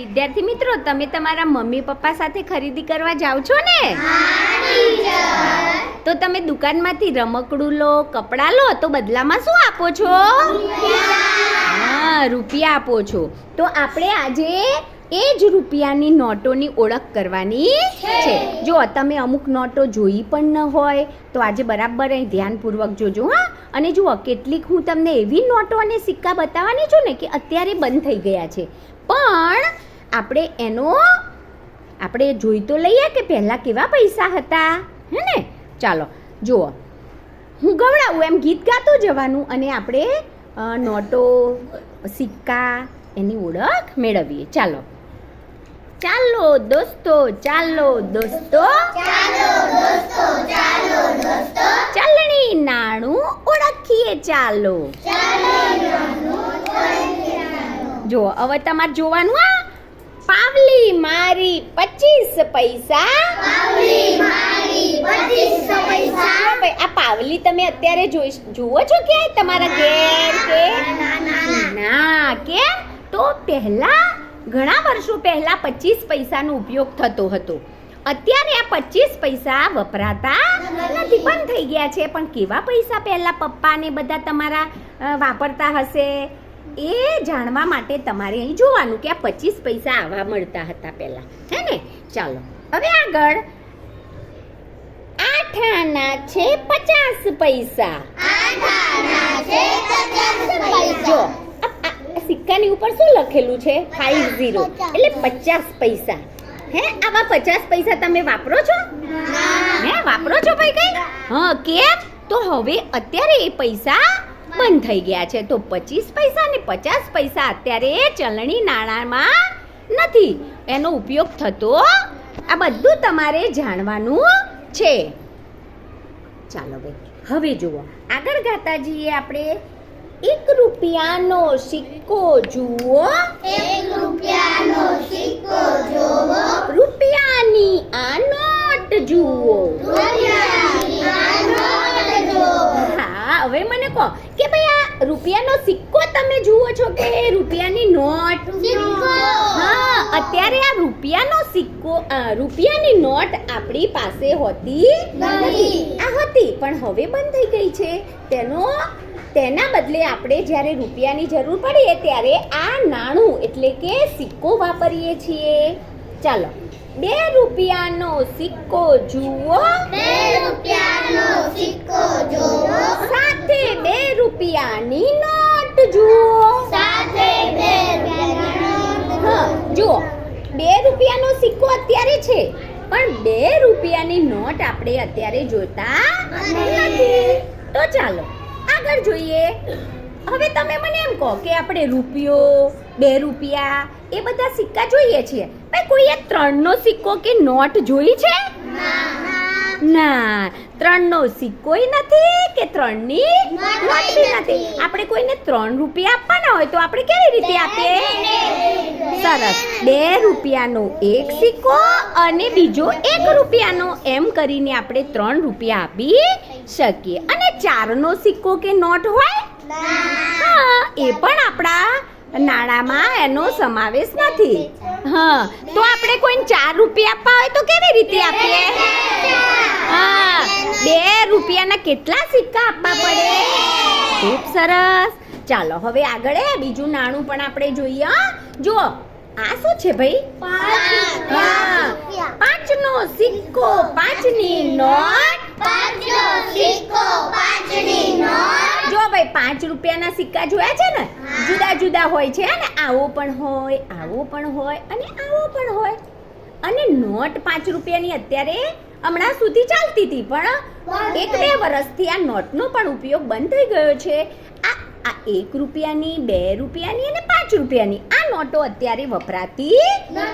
વિદ્યાર્થી મિત્રો, તમે તમારા મમ્મી, પપ્પા સાથે ખરીદી કરવા જાઓ છો ને? તો તમે દુકાનમાંથી રમકડું લો, કપડાં લો, તો બદલામાં શું આપો છો? હા, રૂપિયા આપો છો. તો આપણે આજે એ જ રૂપિયાની નોટોની ઓળખ કરવાની છે. જો તમે અમુક નોટો જોઈ પણ ન હોય, તો આજે બરાબર અહીં ધ્યાનપૂર્વક જોજો, હા. અને જુઓ, કેટલીક હું તમને એવી નોટો અને સિક્કા બતાવવાની છું ને કે અત્યારે બંધ થઈ ગયા છે. પણ આપણે એનો આપણે જોઈ તો લઈએ કે પહેલાં કેવા પૈસા હતા? હે ને? ચાલો જુઓ. હું ગવડાવું એમ ગીત ગાતું જવાનું અને આપણે નોટો સિક્કા એની ઓળખ મેળવીએ. ચાલો. ચાલો દોસ્તો ચાલો દોસ્તો. ચાલણી નાણું ઓળખીએ ચાલો. જો હવે તમારે જોવાનું આ પાવલી મારી પચીસ પૈસા. ભાઈ, આ પાવલી તમે અત્યારે જોઈ જુઓ છો ક્યાંય તમારા ઘેર કે? ના, કેમ? તો પહેલા ઘણા વર્ષો પહેલા પચીસ પૈસાનો ઉપયોગ થતો હતો. અત્યારે આ પચીસ પૈસા વપરાતા નથી, બંધ થઈ ગયા છે. પણ કેવા પૈસા પહેલા પપ્પા ને બધા તમારા વાપરતા હશે? એ જાણવા માટે તમારે અહીં જોવાનું કે આ પચીસ પૈસા આવા મળતા હતા પહેલા. હે ને? ચાલો. હવે આગળ. આઠ આના છે પચાસ પૈસા. જો સિક્કાની ઉપર શું લખેલું છે? ફાઈવ ઝીરો એટલે પચાસ પૈસા. હે આવા પચાસ પૈસા તમે વાપરો છો? હે વાપરો છો ભાઈ કઈ? હા કેમ? તો હવે અત્યારે એ પૈસા બંધ થઈ ગયા છે. તો પચીસ પૈસા ને પચાસ પૈસા અત્યારે ચલણી નાણાંમાં નથી. એનો ઉપયોગ થતો આ બધું તમારે જાણવાનું છે. ચાલો ભાઈ હવે જુઓ. આગળ ગાતા જઈએ આપણે એક રૂપિયાનો સિક્કો જુઓ. રૂપિયાની આ નોટ જુઓ. હા હવે મને કહો કે ભાઈ આ રૂપિયાનો સિક્કો તમે જુઓ છો કે રૂપિયાની નોટ? હા અત્યારે આ રૂપિયાનો સિક્કો રૂપિયાની નોટ આપણી પાસે હોતી નથી. આ હતી પણ હવે બંધ થઈ ગઈ છે. તેનો તેના બદલે આપણે જ્યારે રૂપિયાની જરૂર પડીએ ત્યારે આ નાણું એટલે કે સિક્કો વાપરીએ છીએ. ચાલો બે રૂપિયાનો સિક્કો જુઓ. સાથે બે રૂપિયાની નોટ જુઓ હા જુઓ બે રૂપિયાનો સિક્કો અત્યારે છે પણ બે રૂપિયાની નોટ આપણે અત્યારે જોતા નથી. તો ચાલો આગળ જોઈએ. હવે તમે મને એમ કહો કે આપણે રૂપિયો બે રૂપિયા એ બધા સિક્કા જોઈએ છીએ ભાઈ કોઈએ ત્રણનો સિક્કો કે નોટ જોઈ છે? ના. ત્રણનો સિક્કોય નથી કે ત્રણની નોટ બી નથી. આપણે કોઈને ત્રણ રૂપિયા આપવાના હોય તો આપણે કેવી રીતે આપીએ? સરસ. બે રૂપિયાનો એક સિક્કો અને બીજો એક રૂપિયાનો. એમ કરીને આપણે ત્રણ રૂપિયા આપી શકીએ. અને ચારનો સિક્કો કે નોટ હોય? હા એ પણ આપણા નાણાંમાં એનો સમાવેશ નથી. હા, તો આપણે કોઈને ચાર રૂપિયા આપવા હોય તો કેવી રીતે આપીએ? હા, બે રૂપિયાના કેટલા સિક્કા આપવા પડે? ખૂબ સરસ. ચાલો, હવે આગળ બીજું નાણું પણ આપણે જોઈએ જો આ શું છે ભાઈ? પાંચ પાંચનો સિક્કો પાંચની નોટ. જો ભાઈ પાંચ રૂપિયાના સિક્કા જોયા છે ને? જુદા જુદા હોય છે અને આવો પણ હોય આવો પણ હોય અને આવો પણ હોય. અને નોટ પાંચ રૂપિયાની અત્યારે હમણાં સુધી ચાલતી હતી પણ એક બે વર્ષથી આ નોટનો પણ ઉપયોગ બંધ થઈ ગયો છે. આ એક રૂપિયાની, બે રૂપિયાની અને પાંચ રૂપિયાની. આ નોટો અત્યારે વપરાતી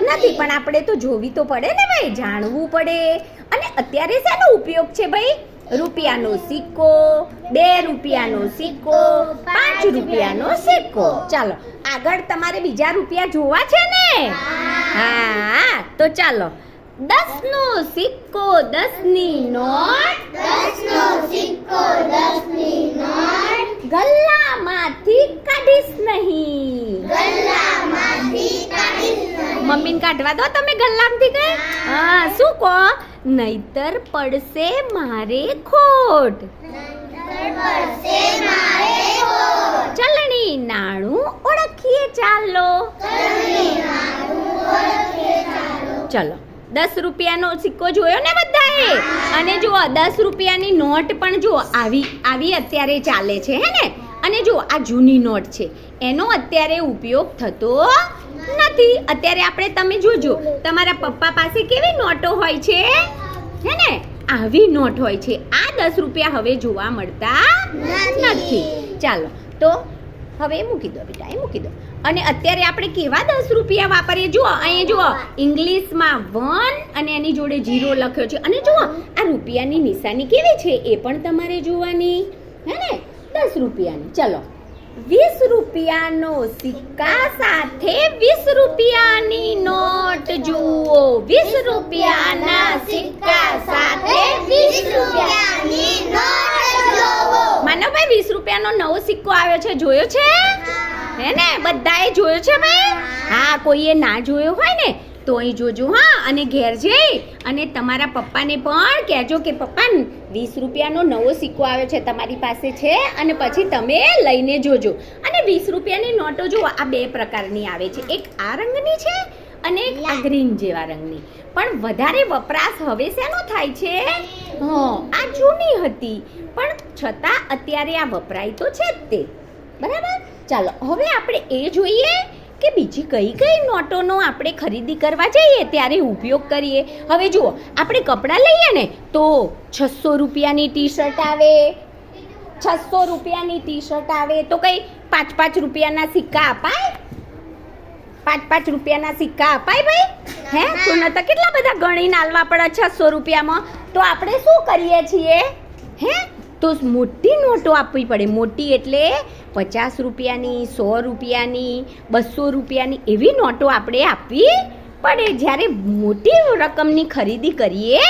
નથી, પણ આપણે તો જોવી તો પડે ને ભાઈ, જાણવું પડે. અને અત્યારે શેનો ઉપયોગ છે ભાઈ? રૂપિયાનો સિક્કો, બે રૂપિયાનો સિક્કો, પાંચ રૂપિયાનો સિક્કો. ચાલો, આગળ તમારે બીજા રૂપિયા જોવા છે ને? હા, તો ચાલો. દસનો સિક્કો, દસની નોટ. ગલ્લામાંથી કાઢીશ નહીં. મમ્મીને કાઢવા દો તમે ગલ્લામાંથી કઈ? હા. શું કહો? નહીતર પડશે મારે ખોટ. ચલણી નાણું ઓળખીએ ચાલો. ચલો. દસ રૂપિયાનો સિક્કો જોયો ને બધાએ? અને જુઓ, દસ રૂપિયાની નોટ પણ જુઓ, આવી આવી અત્યારે ચાલે છે, હે ને? અને જુઓ, આ જૂની નોટ છે. એનો અત્યારે ઉપયોગ થતો નથી. અત્યારે આપણે તમે જોજો, તમારા પપ્પા પાસે કેવી નોટો હોય છે? હે ને? આવી નોટ હોય છે. આ દસ રૂપિયા હવે જોવા મળતા નથી. ચાલો, તો હવે મૂકી દો, બેટા, એ મૂકી દો. અને અત્યારે આપણે કેવા દસ રૂપિયા વાપરીએ? જુઓ, અહીંયા જુઓ, ઇંગ્લિશમાં વન અને એની જોડે જીરો લખ્યો છે. અને જુઓ, આ રૂપિયાની નિશાની કેવી છે? એ પણ તમારે જોવાની. હે ને? દસ રૂપિયાની. ચલો. વીસ રૂપિયાનો સિક્કા સાથે વીસ રૂપિયાની નોટ જુઓ. વીસ રૂપિયાના સિક્કા સાથે વીસ માનવભાઈ વીસ રૂપિયાનો નવો સિક્કો આવ્યો છે જોયો છે? હે. ને? બધાએ જોયો છે ભાઈ હા. કોઈએ ના જોયો હોય ને તો અહીં જોજો હા. અને ઘેર જઈ અને તમારા પપ્પાને પણ કહેજો કે પપ્પા વીસ રૂપિયાનો નવો સિક્કો આવ્યો છે તમારી પાસે છે અને પછી તમે લઈને જોજો. અને વીસ રૂપિયાની નોટો જુઓ આ બે પ્રકારની આવે છે. એક આ રંગની છે અને એક આ ગ્રીન જેવા રંગની. પણ વધારે વપરાશ હવે શેનો થાય છે? હં આ જૂની હતી. પણ છતાં અત્યારે આ વપરાય તો છે જ તે. બરાબર? ચાલો, હવે આપણે એ જોઈએ કે બીજી કઈ કઈ નોટોનો આપણે ખરીદી કરવા જઈએ, ત્યારે ઉપયોગ કરીએ. હવે જુઓ, આપણે કપડાં લઈએ ને, તો છસો રૂપિયાની ટી શર્ટ આવે, છસો રૂપિયાની ટી શર્ટ આવે, તો કઈ પાંચ પાંચ રૂપિયાના સિક્કા અપાય? પાંચ પાંચ રૂપિયાના સિક્કા અપાય ભાઈ? હે? તો ન કેટલા બધા ગણીને આલવા પડે છસો રૂપિયામાં? તો આપણે શું કરીએ છીએ? હે? તો મોટી નોટો આપવી પડે. મોટી એટલે પચાસ રૂપિયાની સો રૂપિયાની બસો રૂપિયાની એવી નોટો આપણે આપવી પડે. જ્યારે મોટી રકમની ખરીદી કરીએ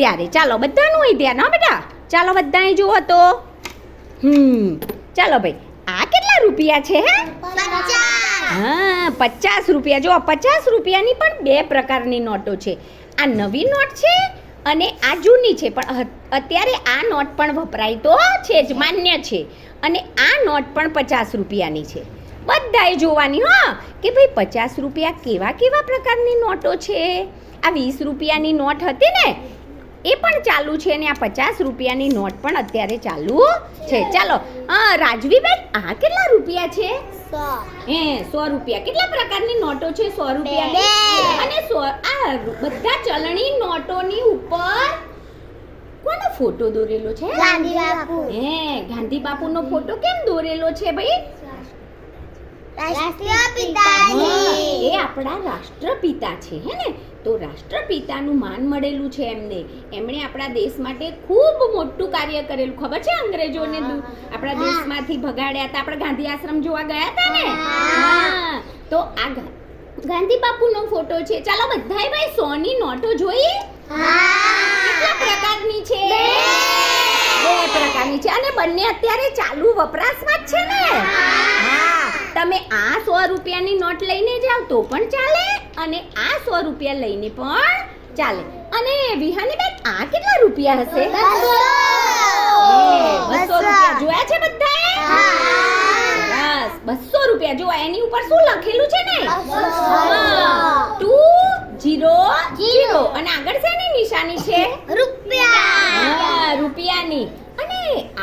ત્યારે ચાલો બધાનું હોય ધ્યાન હા બેટા? ચાલો બધાએ જુઓ તો. હમ ચાલો ભાઈ. આ કેટલા રૂપિયા છે હે? હા પચાસ રૂપિયા. જો પચાસ રૂપિયાની પણ બે પ્રકારની નોટો છે. આ નવી નોટ છે અને આ જૂની છે, પણ અત્યારે આ નોટ પણ વપરાય તો છે જ, માન્ય છે. અને આ નોટ પણ પચાસ રૂપિયાની છે. બધાએ જોવાની, હા, કે ભાઈ પચાસ રૂપિયા કેવા કેવા પ્રકારની નોટો છે? આ વીસ રૂપિયાની નોટ હતી ને એ પણ ચાલુ છે અને આ પચાસ રૂપિયાની નોટ પણ અત્યારે ચાલુ છે. ચાલો હા રાજવીબેન આ કેટલા રૂપિયા છે? હે સો રૂપિયા. કેટલા પ્રકારની નોટો છે સો રૂપિયા? અને સો આ બધા ચલણી નોટોની ઉપર કોનો ફોટો દોરેલો છે? ગાંધી બાપુ. હે ગાંધી બાપુનો ફોટો કેમ દોરેલો છે ભાઈ? રાષ્ટ્રીય પિતાજી આપણા રાષ્ટ્રપિતા છે હે ને? તો રાષ્ટ્રપિતાનું માન મળેલું છે એમને. એમણે આપણા દેશ માટે ખૂબ મોટું કાર્ય કરેલું. ખબર છે અંગ્રેજોને આપણા દેશમાંથી ભગાડ્યા હતા? આપણે ગાંધી આશ્રમ જોવા ગયા હતા ને? હા. તો આ ગાંધી બાપુનો ફોટો છે. ચાલો બધાય ભાઈ સોની નોટો જોઈ? કેટલા પ્રકારની છે? બે. પ્રકારની છે. અને બંને અત્યારે ચાલુ વપરાશમાં જ છે ને? હા. તમે આ સો રૂપિયાની નોટ લઈને જાઓ તો પણ ચાલે અને આ સો રૂપિયા લઈને પણ ચાલે. અને વિહાની બેન આ કેટલા રૂપિયા હશે? બસો. રૂપિયા જોયા છે બધાએ? બસ બસો રૂપિયા. જો એની ઉપર શું લખેલું છે ને? Two zero zero. અને આગળ શેની નિશાની છે? રૂપિયા. રૂપિયાની.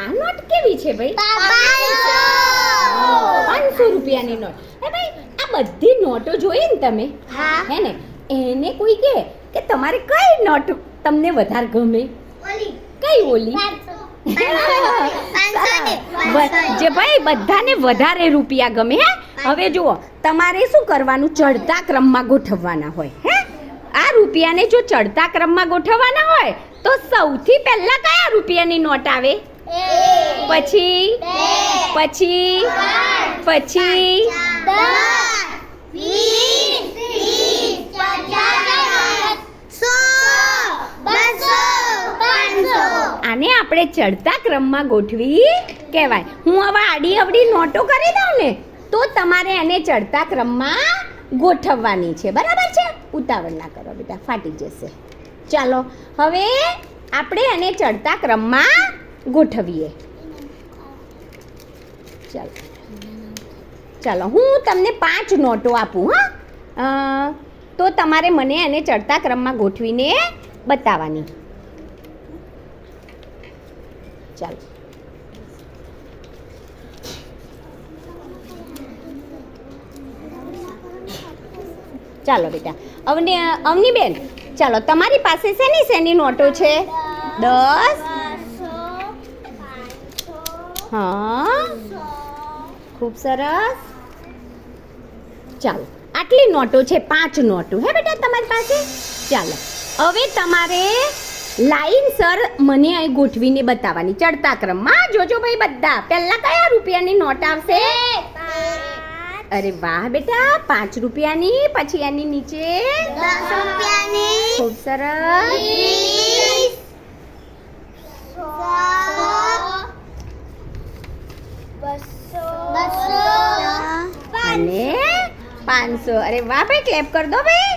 આ નોટ કેવી છે ભાઈ? પાંચસો. પાંચસો રૂપિયાની નોટ. હે ભાઈ આ બધી નોટો જોઈ ને તમે? હા. હે ને? એને કોઈ કહે કે તમારે કઈ નોટ તમને વધારે ગમે? કઈ ઓલી? જે ભાઈ બધાને વધારે રૂપિયા ગમે હે? હવે જુઓ તમારે શું કરવાનું? ચડતા ક્રમમાં ગોઠવવાના હોય હે? આ રૂપિયાને જો ચડતા ક્રમમાં ગોઠવવાના હોય તો સૌથી પહેલા કયા રૂપિયાની નોટ આવે? પછી? પછી? પછી? આને આપણે ચડતા ક્રમમાં ગોઠવી કહેવાય. હું હવે આડી અવડી નોટો કરી દઉં ને, તો તમારે એને ચડતા ક્રમમાં ગોઠવવાની છે. બરાબર છે? ઉતાવળ ના કરો બેટા, ફાટી જશે. ચાલો, હવે આપણે એને ચડતા ક્રમમાં ગોઠવીએ. ચાલો. ચાલો, હું તમને પાંચ નોટો આપું, હા? તો તમારે મને એને ચડતા ક્રમમાં ગોઠવીને બતાવવાની. ચાલો. ચાલો બેટા. અવની અવની બેન ચાલો, તમારી પાસે શેની શેની નોટો છે? દસ હા? ખૂબ સરસ. ચાલો આટલી નોટો છે પાંચ નોટો. હે બેટા તમારી પાસે? ચાલો હવે તમારે લાઈન સર મને અહીં ગોઠવીને બતાવવાની. ચડતા ક્રમમાં જોજો ભાઈ બધા. પહેલા કયા રૂપિયાની નોટ આવશે? અરે વાહ બેટા પાંચ રૂપિયાની પછી એની નીચે ખૂબ સરસ વીસ સો બસો બસો અને પાંચસો. અરે વાહ ભાઈ ક્લેપ કર દો ભાઈ.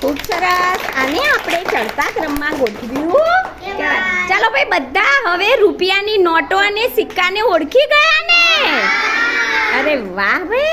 ખૂબ સરસ. આને આપણે ચડતા ક્રમમાં ગોઠવ્યું. ચાલો ભાઈ બધા હવે રૂપિયાની નોટો અને સિક્કાને ઓળખી ગયા ને? અરે વાહ ભાઈ.